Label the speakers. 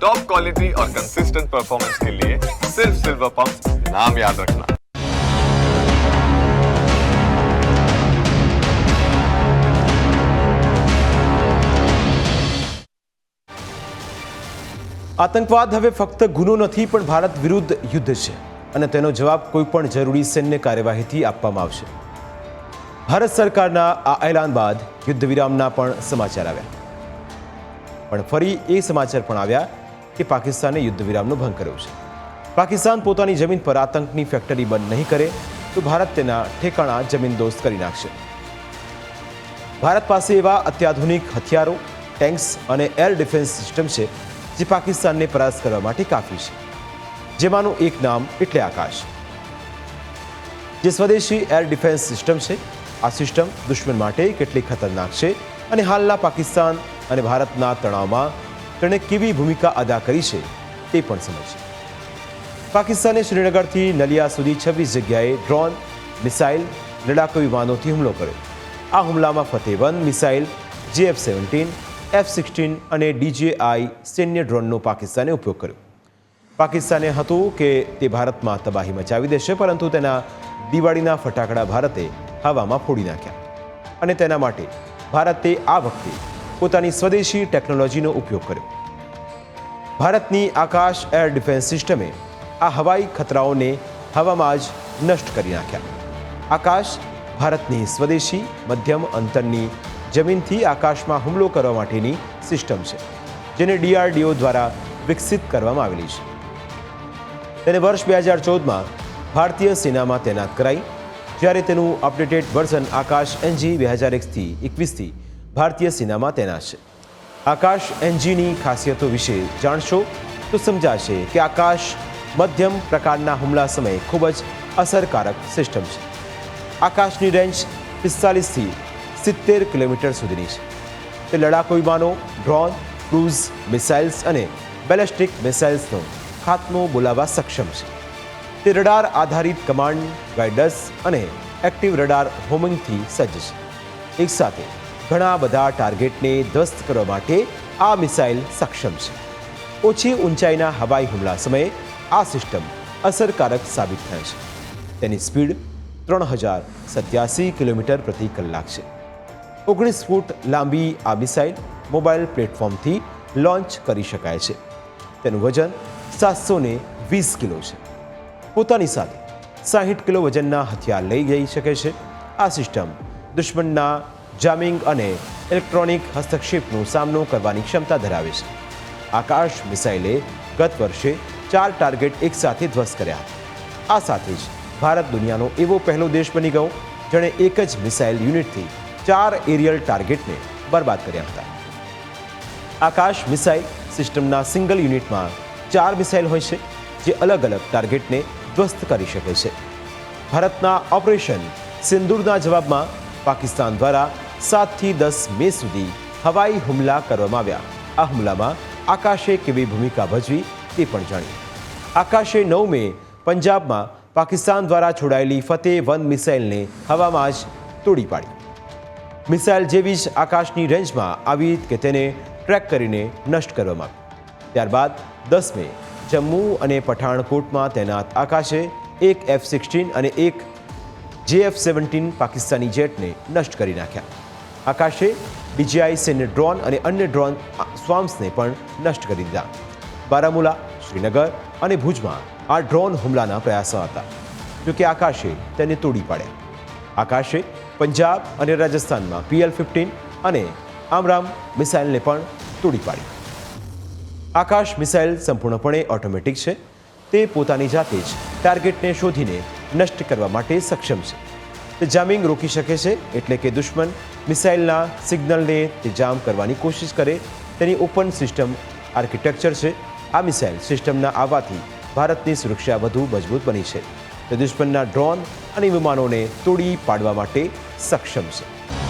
Speaker 1: Top quality और consistent performance के लिए सिर्फ सिल्वर पंप नाम याद रखना
Speaker 2: આતંકવાદ હવે ફક્ત ગુનો નથી પણ ભારત વિરુદ્ધ યુદ્ધ છે અને તેનો જવાબ કોઈ પણ જરૂરી સૈન્ય કાર્યવાહીથી આપવામાં આવશે ભારત સરકારના આ એલાન બાદ યુદ્ધ વિરામના પણ સમાચાર આવ્યા પણ ફરી એ સમાચાર પણ આવ્યા કે પાકિસ્તાને યુદ્ધ વિરામનો ભંગ કર્યો છે. પાકિસ્તાન પોતાની જમીન પર આતંકની ફેક્ટરી બંધ નહીં કરે તો ભારત તેના ઠેકાણા જમીનદોસ્ત કરી નાખશે. ભારત પાસે એવા અત્યાધુનિક હથિયારો, ટેન્ક્સ અને એર ડિફેન્સ સિસ્ટમ છે જે પાકિસ્તાનને પરાસ્ત કરવા માટે કાફી છે, જેમાંનું એક નામ એટલે આકાશ. જે સ્વદેશી એર ડિફેન્સ સિસ્ટમ છે, આ સિસ્ટમ દુશ્મન માટે કેટલી ખતરનાક છે અને હાલના પાકિસ્તાન અને ભારતના તણાવમાં તેણે કેવી ભૂમિકા અદા કરી છે તે પણ સમજશે પાકિસ્તાને શ્રીનગરથી નલિયા સુધી છવ્વીસ જગ્યાએ ડ્રોન, મિસાઇલ, લડાકુ વિમાનોથી હુમલો કર્યો. આ હુમલામાં one, missile, JF seventeen, F sixteen અને ડીજેઆઈ સૈન્ય ડ્રોનનો પાકિસ્તાને ઉપયોગ કર્યો. પાકિસ્તાને હતું કે તે ભારતમાં તબાહી મચાવી દેશે, પરંતુ તેના દિવાળીના ફટાકડા ભારતે હવામાં ફોડી નાખ્યા. અને તેના માટે ભારતે આ વખતે પોતાની સ્વદેશી ટેકનોલોજીનો ઉપયોગ કર્યો. ભારતની આકાશ એર ડિફેન્સ સિસ્ટમે આ હવાઈ ખતરાઓને હવામાં જ નષ્ટ કરી નાખ્યા. આકાશ ભારતની સ્વદેશી મધ્યમ અંતરની જમીનથી આકાશમાં હુમલો કરવા માટેની સિસ્ટમ છે, જેને ડીઆરડીઓ દ્વારા વિકસિત કરવામાં આવેલી છે. તેને વર્ષ બે હજાર ચૌદમાં ભારતીય સેનામાં તૈનાત કરાઈ, જ્યારે તેનું અપડેટેડ વર્ઝન આકાશ એનજી બે હજાર એકથી એકવીસથી ભારતીય સેનામાં તૈનાત છે આકાશ એનજીની ખાસિયતો વિશે જાણશો તો સમજાશે કે આકાશ મધ્યમ પ્રકારના હુમલા સમયે ખૂબ જ અસરકારક સિસ્ટમ છે. આકાશની રેન્જ પિસ્તાલીસથી સિત્તેર કિલોમીટર સુધીની છે. તે લડાકુ વિમાનો, ડ્રોન, ક્રૂઝ, મિસાઇલ્સ અને બેલેસ્ટિક મિસાઇલ્સનો ખાત્મો બોલાવવા સક્ષમ છે. તે રડાર આધારિત કમાન્ડ ગાઈડન્સ અને એક્ટિવ રડાર હોમિંગથી સજ્જ છે. એકસાથે ઘણા બધા ટાર્ગેટને ધ્વસ્ત કરવા માટે આ મિસાઇલ સક્ષમ છે. ઓછી ઊંચાઈના હવાઈ હુમલા સમયે આ સિસ્ટમ અસરકારક સાબિત થાય છે. તેની સ્પીડ ત્રણ હજાર સત્યાસી કિલોમીટર પ્રતિ કલાક છે. ઓગણીસ ફૂટ લાંબી આ મિસાઇલ મોબાઈલ પ્લેટફોર્મથી લોન્ચ કરી શકાય છે. તેનું વજન સાતસો ને વીસ કિલો છે. પોતાની સાથે સાહીઠ કિલો વજનના હથિયાર લઈ જઈ શકે છે. આ સિસ્ટમ દુશ્મનના જામિંગ અને ઇલેક્ટ્રોનિક હસ્તક્ષેપનો સામનો કરવાની ક્ષમતા ધરાવે છે. આકાશ મિસાઇલે ગત વર્ષે ચાર ટાર્ગેટ એકસાથે ધ્વસ્ત કર્યા હતા. આ સાથે જ ભારત દુનિયાનો એવો પહેલો દેશ બની ગયો, જેણે એક જ મિસાઇલ યુનિટથી ચાર એરિયલ ટાર્ગેટને બરબાદ કર્યા હતા. આકાશ મિસાઇલ સિસ્ટમના સિંગલ યુનિટમાં ચાર મિસાઇલ હોય છે, જે અલગ અલગ ટાર્ગેટને ધ્વસ્ત કરી શકે છે. ભારતના ઓપરેશન સિંદૂરના જવાબમાં પાકિસ્તાન દ્વારા સાતથી દસ મે સુધી હવાઈ હુમલા કરવામાં આવ્યા. આ હુમલામાં આકાશે કેવી ભૂમિકા ભજવી તે પણ જાણ્યું આકાશે નવ મે પંજાબમાં પાકિસ્તાન દ્વારા છોડાયેલી ફતેહ વન મિસાઇલને હવામાં જ તોડી પાડી. મિસાઇલ જેવી જ આકાશની રેન્જમાં આવી કે તેને ટ્રેક કરીને નષ્ટ કરવામાં આવી. ત્યારબાદ દસ મે જમ્મુ અને પઠાણકોટમાં તૈનાત આકાશે એક એફ સિક્સટીન અને એક જેએફ સેવન્ટીન પાકિસ્તાની જેટને નષ્ટ કરી નાખ્યા. આકાશે ડીજીઆઈ સૈન્ય ડ્રોન અને અન્ય ડ્રોન સ્વામ્સને પણ નષ્ટ કરી દીધા. બારામુલા, શ્રીનગર અને ભુજમાં આ ડ્રોન હુમલાના પ્રયાસો હતા. જોકે આકાશે તેને તોડી પાડ્યા. આકાશે પંજાબ અને રાજસ્થાનમાં પીએલ ફિફ્ટીન અને આમરામ મિસાઇલને પણ તોડી પાડી. આકાશ મિસાઇલ સંપૂર્ણપણે ઓટોમેટિક છે. તે પોતાની જાતે જ ટાર્ગેટને શોધીને નષ્ટ કરવા માટે સક્ષમ છે. તે જામિંગ રોકી શકે છે એટલે કે દુશ્મન મિસાઇલના સિગ્નલને તે જામ કરવાની કોશિશ કરે. તેની ઓપન સિસ્ટમ આર્કિટેક્ચર છે. આ મિસાઇલ સિસ્ટમના આવવાથી ભારતની સુરક્ષા વધુ મજબૂત બની છે. તે દુશ્મનના ડ્રોન અને વિમાનોને તોડી પાડવા માટે સક્ષમ છે.